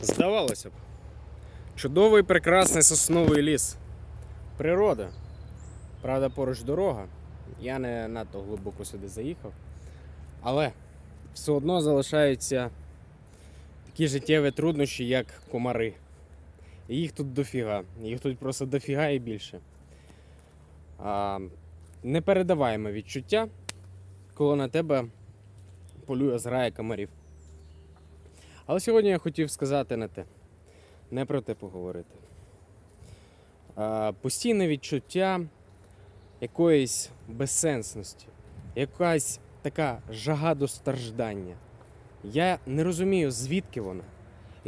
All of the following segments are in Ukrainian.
Здавалося б, чудовий прекрасний сосновий ліс. Природа. Правда, поруч дорога. Я не надто глибоко сюди заїхав. Але все одно залишаються такі життєві труднощі, як комари. І їх тут дофіга. Їх тут просто дофіга і більше. А, непередаваєме відчуття, коли на тебе полює зграя комарів. Але сьогодні я хотів сказати не те, не про те поговорити. Постійне відчуття якоїсь безсенсності, якась така жага до страждання. Я не розумію, звідки вона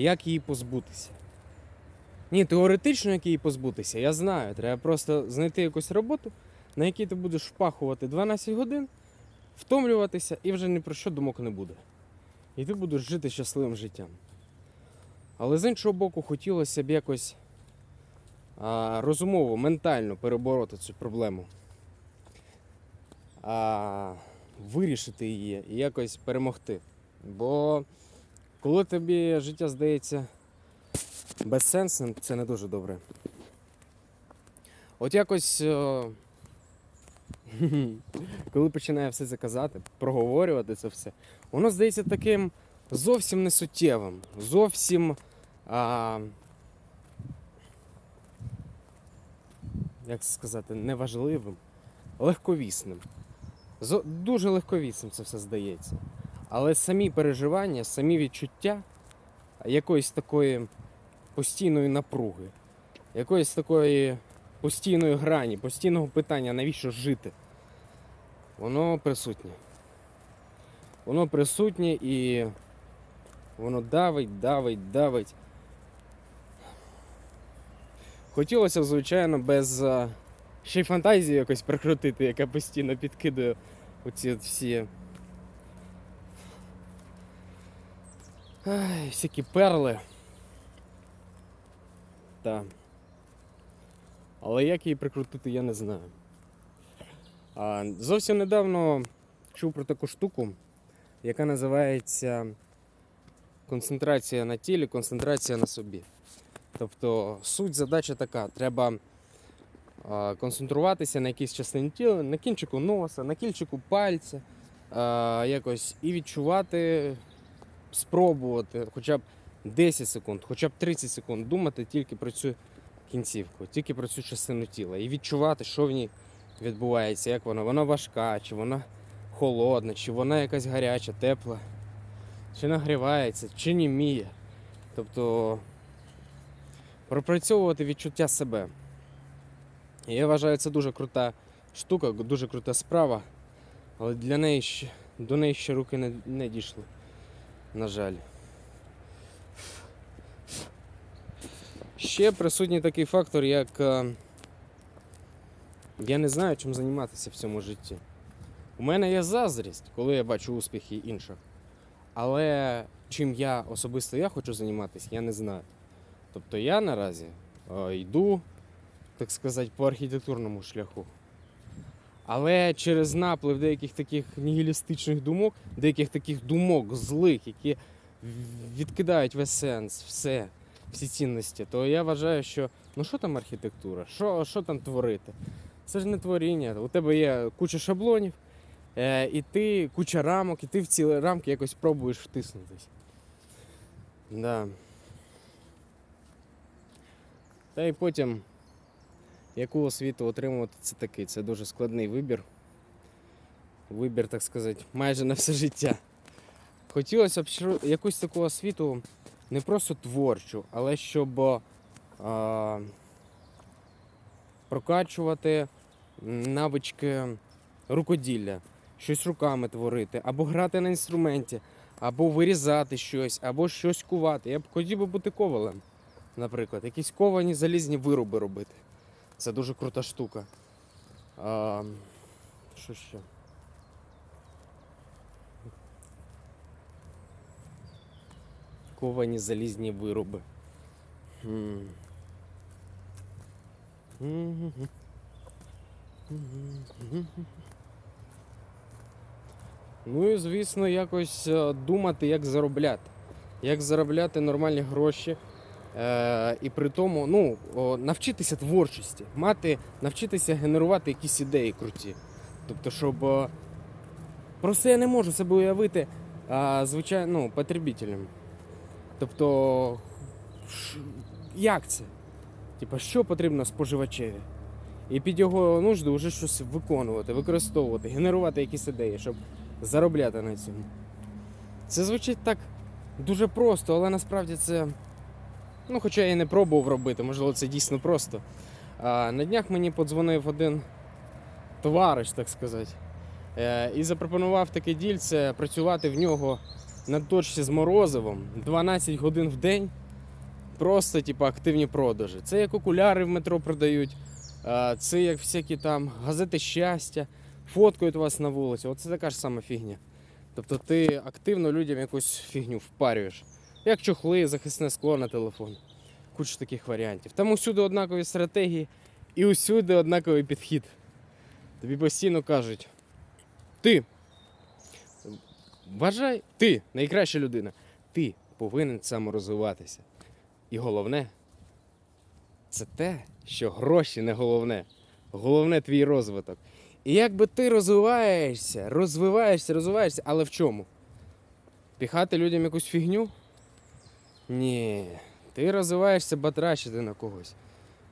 як її позбутися. Ні, теоретично, як її позбутися, я знаю. Треба просто знайти якусь роботу, на якій ти будеш впахувати 12 годин, втомлюватися і вже ні про що думок не буде. І ти будеш жити щасливим життям. Але з іншого боку, хотілося б якось а, розумово, ментально перебороти цю проблему. А, вирішити її і якось перемогти. Бо коли тобі життя здається безсенсним, це не дуже добре. От якось. е, коли починає все це казати, проговорювати це все, воно здається таким зовсім несуттєвим, зовсім. А, як сказати, неважливим, легковісним. Дуже легковісним це все здається. Але самі переживання, самі відчуття якоїсь такої постійної напруги, якоїсь такої постійної грані, постійного питання, навіщо жити, воно присутнє. Воно присутнє і воно давить, давить, давить. Хотілося звичайно, без ще й фантазії якось прикрутити, яка постійно підкидає оці всі. Ай, всякі перли. Так. Але як її прикрутити, я не знаю. А, зовсім недавно чув про таку штуку, яка називається концентрація на тілі, концентрація на собі. Тобто суть задача така: треба концентруватися на якійсь частині тіла, на кінчику носа, на кінчику пальця, якось і відчувати, спробувати хоча б 10 секунд, хоча б 30 секунд думати тільки про цю кінцівку, тільки про цю частину тіла і відчувати, що в ній відбувається, як вона. Вона важка, чи вона холодна, чи вона якась гаряча, тепла, чи нагрівається, чи німіє. Тобто пропрацьовувати відчуття себе. І я вважаю, це дуже крута штука, дуже крута справа, але для неї ще, до неї ще руки не, не дійшли. На жаль. Ще присутній такий фактор, як е, я не знаю, чим займатися в цьому житті. У мене є заздрість, коли я бачу успіхи інших. Але чим я особисто я хочу займатися, я не знаю. Тобто я наразі е, йду, так сказати, по архітектурному шляху. Але через наплив деяких таких нігілістичних думок, деяких таких думок злих, які відкидають весь сенс, все, всі цінності, то я вважаю, що ну що там архітектура, що, що там творити? Це ж не творіння. У тебе є куча шаблонів, і ти куча рамок, і ти в ці рамки якось пробуєш втиснутись. Да. Та й потім, яку освіту отримувати, це такий, це дуже складний вибір. Вибір, так сказати, майже на все життя. Хотілося б якусь таку освіту не просто творчу, але щоб а, прокачувати навички рукоділля, щось руками творити, або грати на інструменті, або вирізати щось, або щось кувати. Я б хотів би бути ковалем, наприклад, якісь ковані залізні вироби робити. Це дуже крута штука. А, що ще? Ковані залізні вироби. М. Мгм. Мгм. Ну і звісно, якось е, думати, як заробляти. як заробляти нормальні гроші. Е, і при тому ну, навчитися творчості, мати, навчитися генерувати якісь ідеї круті. Тобто, щоб. е, Просто я не можу себе уявити а, звичайно, ну, потребителем. Тобто, як це? Типа, що потрібно споживачеві? І під його нужди вже щось виконувати, використовувати, генерувати якісь ідеї, щоб заробляти на цьому. Це звучить так дуже просто, але насправді це. Ну, хоча я і не пробував робити, можливо, це дійсно просто. А, на днях мені подзвонив один товариш, так сказати, е, і запропонував таке дільце працювати в нього на точці з морозивом 12 годин в день. Просто, типу, активні продажі. Це як окуляри в метро продають, це як всякі там газети щастя, фоткають вас на вулиці. Оце така ж сама фігня. Тобто ти активно людям якусь фігню впарюєш. Як чохли, захисне скло на телефон. Куча таких варіантів. Там усюди однакові стратегії і усюди однаковий підхід. Тобі постійно кажуть: ти вважай, ти найкраща людина. Ти повинен саморозвиватися. І головне, це те, що гроші не головне. Головне твій розвиток. І якби ти розвиваєшся, розвиваєшся, розвиваєшся, але в чому? Піхати людям якусь фігню? Ні. Ти розвиваєшся батрачити на когось.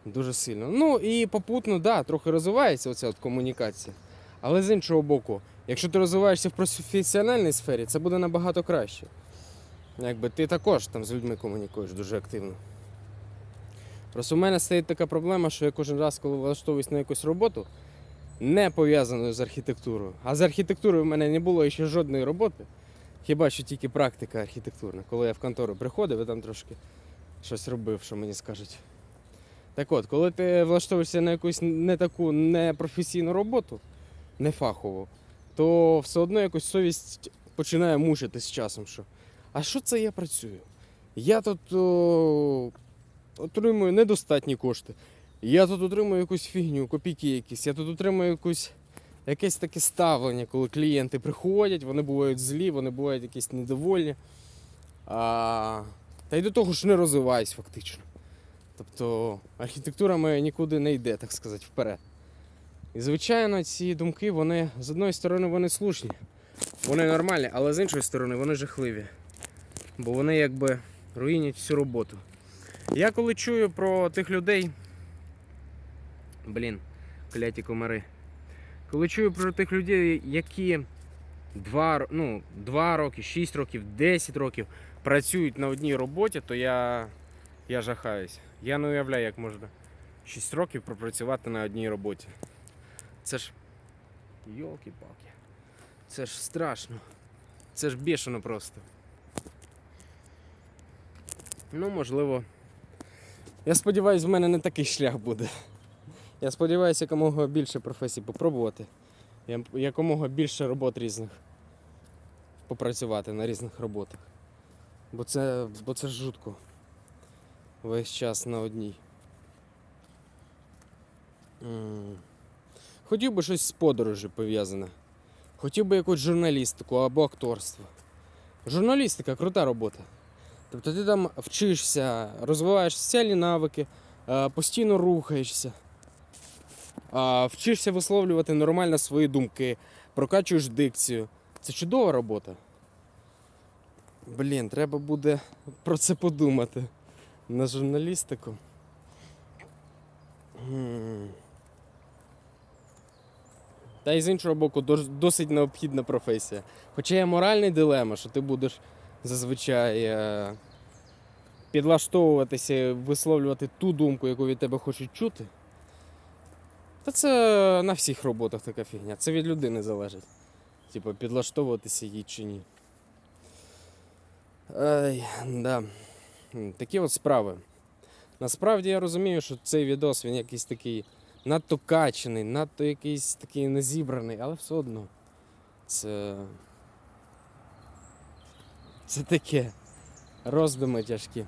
Дуже сильно. Ну і попутно, да, трохи розвивається оця от комунікація. Але з іншого боку, якщо ти розвиваєшся в професіональній сфері, це буде набагато краще. Якби ти також там з людьми комунікуєш дуже активно. Просто у мене стоїть така проблема, що я кожен раз, коли влаштовуюсь на якусь роботу, не пов'язаною з архітектурою. А з архітектурою в мене не було ще жодної роботи. Хіба що тільки практика архітектурна. Коли я в контору приходив і там трошки щось робив, що мені скажуть. Так от, коли ти влаштовуєшся на якусь не таку непрофесійну роботу, не фахову, то все одно якось совість починає мучити з часом. Що, а що це я працюю? Я тут о, отримую недостатні кошти. Я тут отримую якусь фігню, копійки якісь, я тут отримую якусь, якесь таке ставлення, коли клієнти приходять, вони бувають злі, вони бувають якісь недовольні. А, та й до того ж не розвиваюсь фактично. Тобто архітектура моя нікуди не йде, так сказати, вперед. І звичайно, ці думки, вони з одної сторони вони слушні, вони нормальні, але з іншої сторони вони жахливі. Бо вони якби руїнять всю роботу. Я коли чую про тих людей. Блін, кляті комари. Коли чую про тих людей, які 2, ну, 2 роки, 6 років, 10 років працюють на одній роботі, то я, я жахаюсь. Я не уявляю, як можна 6 років пропрацювати на одній роботі. Це ж. Йолки-палки. Це ж страшно. Це ж бішено просто. Ну, можливо. Я сподіваюся, в мене не такий шлях буде. Я сподіваюся, якомога більше професій попробувати. Якомога більше робот різних попрацювати на різних роботах. Бо це, бо це жутко. Весь час на одній. Хотів би щось з подорожі пов'язане. Хотів би якусь журналістику або акторство. Журналістика крута робота. Тобто ти там вчишся, розвиваєш соціальні навики, е, постійно рухаєшся, вчишся висловлювати нормально свої думки, прокачуєш дикцію. Це чудова робота. Блін, треба буде про це подумати. На журналістику. Та й з іншого боку, досить необхідна професія. Хоча є моральний дилема, що ти будеш зазвичай е, підлаштовуватися, висловлювати ту думку, яку від тебе хочуть чути. Та це на всіх роботах така фігня. Це від людини залежить. Типу, підлаштовуватися їй чи ні. Ай, да. Такі от справи. Насправді я розумію, що цей відос він якийсь такий надто качений, надто якийсь такий незібраний, але все одно. Це. Це таке. Роздуми тяжкі.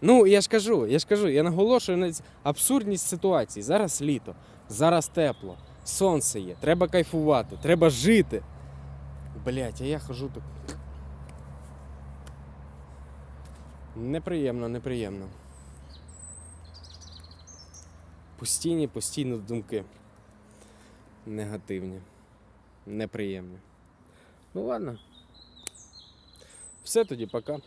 Ну, я ж кажу, я ж кажу, я наголошую на абсурдність ситуації. Зараз літо, зараз тепло, сонце є, треба кайфувати, треба жити. Блять, а я хожу так. Неприємно, неприємно. Постійні, постійно думки. Негативні. Неприємні. Ну ладно. Все тоді, пока.